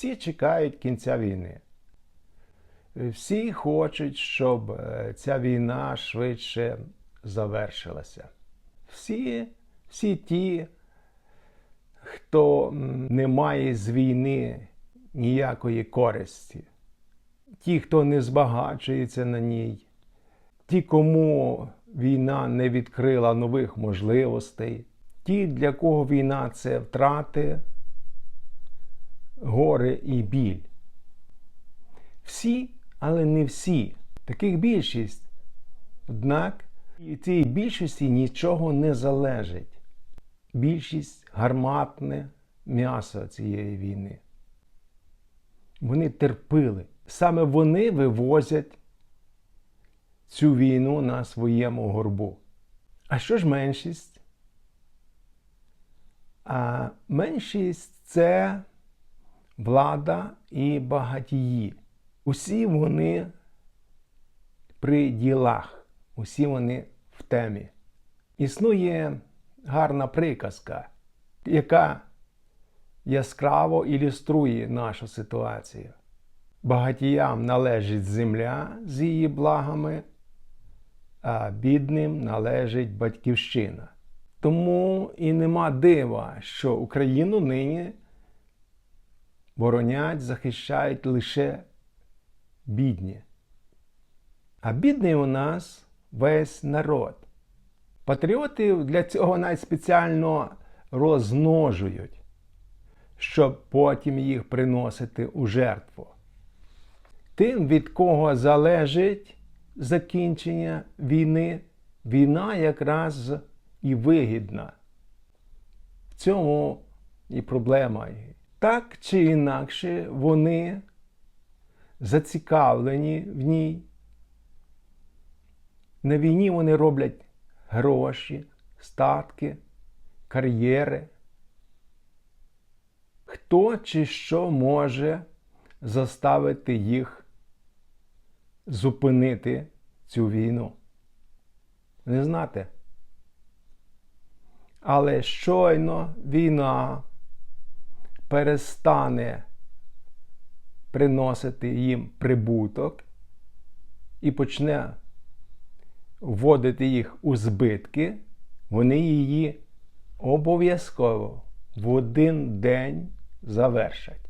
Всі чекають кінця війни. Всі хочуть, щоб е, ця війна швидше завершилася. Всі, всі ті, хто не має з війни ніякої користі, ті, хто не збагачується на ній, ті, кому війна не відкрила нових можливостей, ті, для кого війна це втрати, горе і біль. Всі, але не всі. Таких більшість. Однак і цієї більшості нічого не залежить. Більшість гарматне м'ясо цієї війни. Вони терпили. Саме вони вивозять цю війну на своєму горбу. А що ж меншість? А меншість це влада і багатії. Усі вони при ділах, усі вони в темі. Існує гарна приказка, яка яскраво ілюструє нашу ситуацію. Багатіям належить земля з її благами, а бідним належить батьківщина. Тому і нема дива, що Україну нині боронять, захищають лише бідні. А бідний у нас весь народ. Патріотів для цього навіть спеціально розмножують, щоб потім їх приносити у жертву. Тим, від кого залежить закінчення війни, війна якраз і вигідна. В цьому і проблема. Так чи інакше, вони зацікавлені в ній. На війні вони роблять гроші, статки, кар'єри. Хто чи що може заставити їх зупинити цю війну? Не знати. Але щойно війна перестане приносити їм прибуток і почне вводити їх у збитки, вони її обов'язково в один день завершать.